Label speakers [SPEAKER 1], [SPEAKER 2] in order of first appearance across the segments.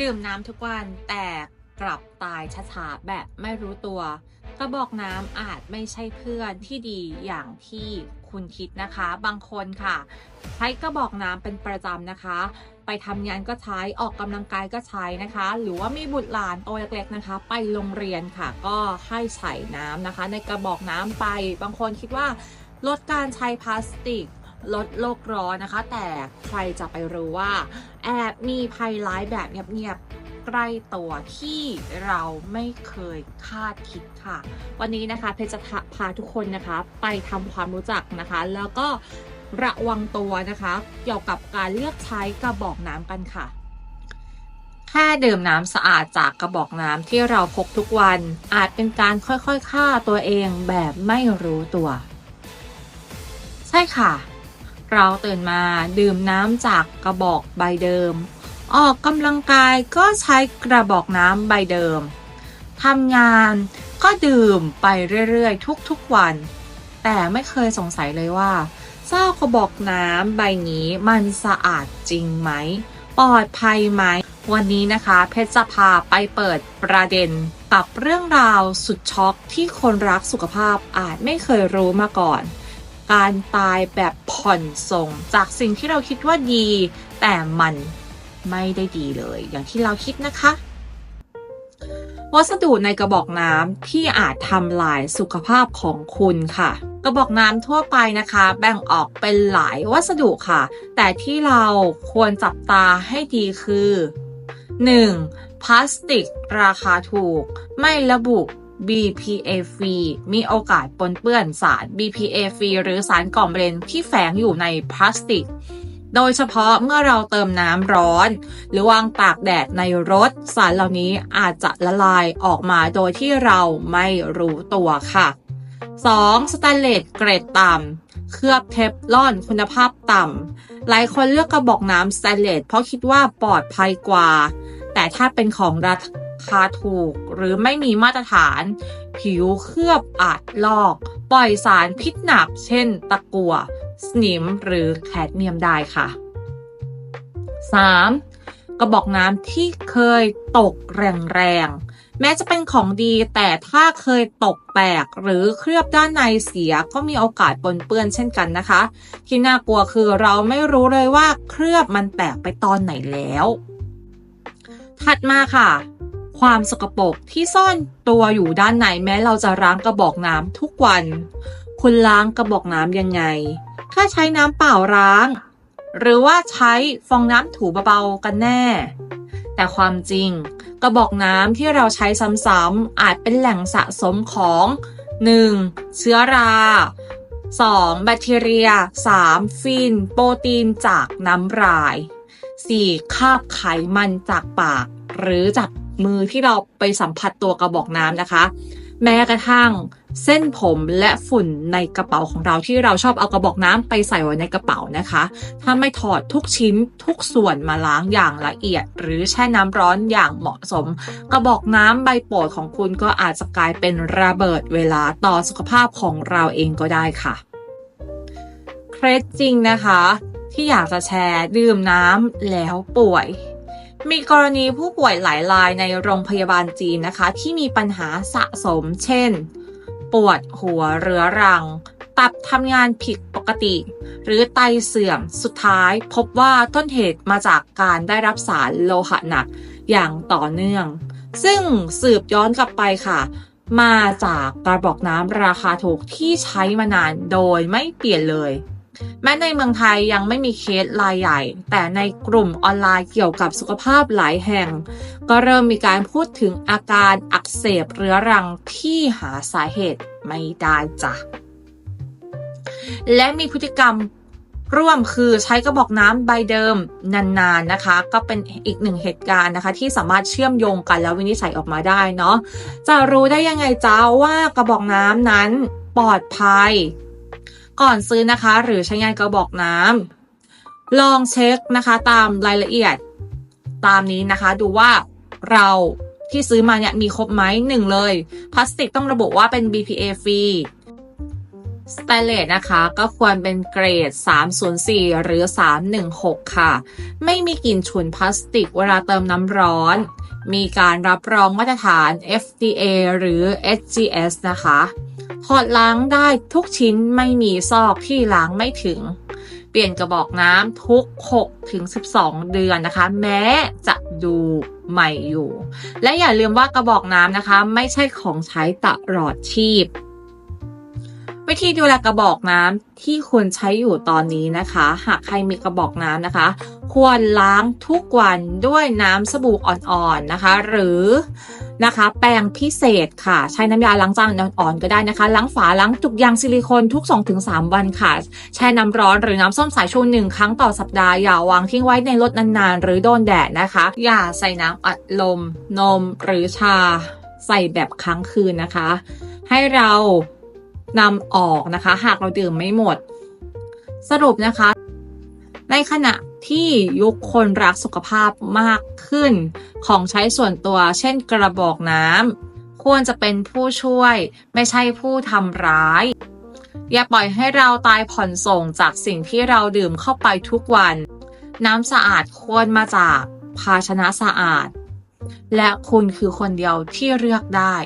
[SPEAKER 1] ดื่มน้ำทุกวันแต่กลับตายช้าๆแบบไม่รู้ตัวกระบอกน้ำอาจไม่ใช่เพื่อนที่ดีอย่างที่คุณคิดนะคะ บางคนค่ะ ใช้กระบอกน้ำเป็นประจำนะคะ ไปทำงานก็ใช้ออกกำลังกายก็ใช้นะคะ หรือว่ามีบุตรหลานโตเล็กๆนะคะ ไปโรงเรียนค่ะ ก็ให้ใส่น้ำนะคะ ในกระบอกน้ำไป บางคนคิดว่าลดการใช้พลาสติก ลดโลกร้อนนะคะ แต่ใครจะไปรู้ว่า แอบมีภัยร้ายแบบเงียบๆใกล้ตัวที่เราไม่เคยคาดคิดค่ะ วันนี้นะคะเพชรจะพาทุกคนนะคะ ไปทำความรู้จักนะคะ แล้วก็ระวังตัวนะคะ เกี่ยวกับการเลือกใช้กระบอกน้ำกันค่ะแค่ดื่มน้ำสะอาดจากกระบอกน้ำที่เราพกทุกวัน อาจเป็นการค่อยๆฆ่าตัวเองแบบไม่รู้ตัว ใช่ค่ะ เราตื่นมาดื่มน้ำจากกระบอกใบเดิม ออกกำลังกายก็ใช้กระบอกน้ำใบเดิมทำงานก็ดื่มไปเรื่อยๆ ทุกๆวัน แต่ไม่เคยสงสัยเลยว่าเจ้ากระบอกน้ำใบนี้มันสะอาดจริงไหม ปลอดภัยไหม วันนี้นะคะ เพชรจะพาไปเปิดประเด็นกับเรื่องราวสุดช็อกที่คนรักสุขภาพอาจไม่เคยรู้มาก่อน การตายแบบผ่อนส่งจากสิ่งที่เราคิดว่าดี แต่มันไม่ได้ดีเลย อย่างที่เราคิดนะคะ วัสดุในกระบอกน้ำที่อาจทำลายสุขภาพของคุณค่ะ กระบอกน้ำทั่วไปนะคะ แบ่งออกเป็นหลายวัสดุค่ะ แต่ที่เราควรจับตาให้ดีคือ 1. พลาสติก ราคาถูก ไม่ระบุ BPA ฟรีมีโอกาสปนเปื้อนสาร BPA ฟรีหรือสารก่อมะเร็งที่แฝงอยู่ในพลาสติก โดยเฉพาะเมื่อเราเติมน้ำร้อน หรือวางตากแดดในรถ สารเหล่านี้อาจจะละลายออกมาโดยที่เราไม่รู้ตัวค่ะ 2. สแตนเลสเกรดต่ำ เคลือบเทฟลอนคุณภาพต่ำ หลายคนเลือกกระบอกน้ำสแตนเลสเพราะคิดว่าปลอดภัยกว่า แต่ถ้าเป็นของรา คาถูก หรือไม่มีมาตรฐาน ผิวเคลือบอาจลอก ปล่อยสารพิษหนัก เช่น ตะกั่วสนิมหรือแคดเมียมได้ค่ะ 3. กระบอกน้ำที่เคยตกแรงๆ แม้จะเป็นของดีแต่ถ้าเคยตกแตกหรือเคลือบด้านในเสียก็มีโอกาสปนเปื้อนเช่นกันนะคะ ที่น่ากลัวคือเราไม่รู้เลยว่าเคลือบมันแตกไปตอนไหนแล้ว ถัดมาค่ะ ความสกปรกที่ซ่อนตัวอยู่ด้านในแม้เราจะล้างกระบอกน้ำทุกวัน คุณล้างกระบอกน้ำยังไง ถ้าใช้น้ำเปล่าล้าง หรือว่าใช้ฟองน้ำถูเบาๆกันแน่ แต่ความจริง กระบอกน้ำที่เราใช้ซ้ำๆอาจเป็นแหล่งสะสมของ 1. เชื้อรา 2. แบคทีเรีย 3. ฟิน โปรตีนจากน้ำลาย 4. คาบไขมันจากปาก หรือจากมือที่เราไปสัมผัสตัวกระบอกน้ำนะคะ แม้กระทั่งเส้นผมและฝุ่นในกระเป๋าของเราที่เราชอบเอากระบอกน้ำไปใส่ไว้ในกระเป๋านะคะ ถ้าไม่ถอดทุกชิ้นทุกส่วนมาล้างอย่างละเอียด หรือแช่น้ำร้อนอย่างเหมาะสม กระบอกน้ำใบโปรดของคุณก็อาจจะกลายเป็นระเบิดเวลาต่อสุขภาพของเราเองก็ได้ค่ะเคล็ดจริงนะคะ ที่อยากจะแชร์ดื่มน้ำแล้วป่วย มีกรณีผู้ป่วยหลายรายในโรงพยาบาลจีนนะคะ ที่มีปัญหาสะสม เช่น ปวดหัวเรื้อรัง ตับทำงานผิดปกติ หรือไตเสื่อมสุดท้าย พบว่าต้นเหตุมาจากการได้รับสารโลหะหนักอย่างต่อเนื่อง ซึ่งสืบย้อนกลับไปค่ะ มาจากกระบอกน้ำราคาถูกที่ใช้มานานโดยไม่เปลี่ยนเลย แม้ในเมืองไทยยังไม่มีเคสรายใหญ่ แต่ในกลุ่มออนไลน์เกี่ยวกับสุขภาพหลายแห่ง ก็เริ่มมีการพูดถึงอาการอักเสบเรื้อรังที่หาสาเหตุไม่ได้จ้ะ และมีพฤติกรรมร่วมคือใช้กระบอกน้ำใบเดิมนานๆนะคะ ก็เป็นอีกหนึ่งเหตุการณ์นะคะ ที่สามารถเชื่อมโยงกันแล้ววินิจฉัยออกมาได้เนาะจะรู้ได้ยังไงจ้าว่ากระบอกน้ำนั้นปลอดภัย ก่อนซื้อนะคะ หรือใช้งานกระบอกน้ำลองเช็คนะคะตามรายละเอียดตามนี้นะคะ ดูว่าเราที่ซื้อมาเนี่ยมีครบไหมหนึ่งเลย พลาสติกต้องระบุว่าเป็น BPA ฟรีสแตนเลสนะคะ ก็ควรเป็นเกรด 304 หรือ 316 ค่ะ ไม่มีกลิ่นฉุนพลาสติกเวลาเติมน้ำร้อน มีการรับรองมาตรฐาน FDA หรือ SGS นะคะ พอดล้างได้ทุกชิ้นไม่มีซอกที่ล้างไม่ถึง เปลี่ยนกระบอกน้ำทุก 6 ถึง 12 เดือนนะคะ แม้จะดูใหม่อยู่ และอย่าลืมว่ากระบอกน้ำนะคะ ไม่ใช่ของใช้ตลอดชีพ วิธีดูแลกระบอกน้ำที่คุณใช้อยู่ตอนนี้นะคะ หากใครมีกระบอกน้ำนะคะ ควรล้างทุกวันด้วยน้ำสบู่อ่อนๆนะคะ หรือนะคะ แปรงพิเศษค่ะ ใช้น้ำยาล้างจานอ่อนๆก็ได้นะคะ ล้างฝาล้างจุกยางซิลิโคนทุก 2-3 วันค่ะ แช่น้ำร้อนหรือน้ำส้มสายชูหนึ่งครั้งต่อสัปดาห์อย่าวางทิ้งไว้ในรถนานๆ หรือโดนแดดนะคะ อย่าใส่น้ำอัดลม นมหรือชา ใส่แบบค้างคืนนะคะ ให้เรา นำออกนะคะ หากเราดื่มไม่หมด สรุปนะคะ ในขณะที่ยุคคนรักสุขภาพมากขึ้น ของใช้ส่วนตัว เช่นกระบอกน้ำควรจะเป็นผู้ช่วย ไม่ใช่ผู้ทำร้าย อย่าปล่อยให้เราตายผ่อนส่งจากสิ่งที่เราดื่มเข้าไปทุกวัน น้ำสะอาดควรมาจากภาชนะสะอาด และคุณคือคนเดียวที่เลือกได้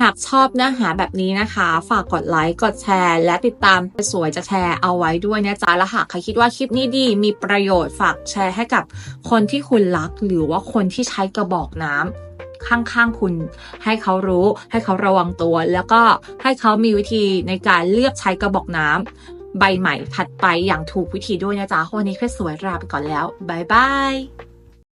[SPEAKER 1] หากชอบเนื้อหาแบบนี้นะคะ ฝากกดไลค์ กดแชร์ และติดตามสวยจะแชร์เอาไว้ด้วยนะจ๊ะ และหากใครคิดว่าคลิปนี้ดีมีประโยชน์ฝากแชร์ให้กับคนที่คุณรัก หรือว่าคนที่ใช้กระบอกน้ำข้างๆคุณให้เขารู้ ให้เขาระวังตัว แล้วก็ให้เขามีวิธีในการเลือกใช้กระบอกน้ำใบใหม่ถัดไปอย่างถูกวิธีด้วยนะจ๊ะวันนี้แค่สวยลาไปก่อนแล้วบ๊ายบาย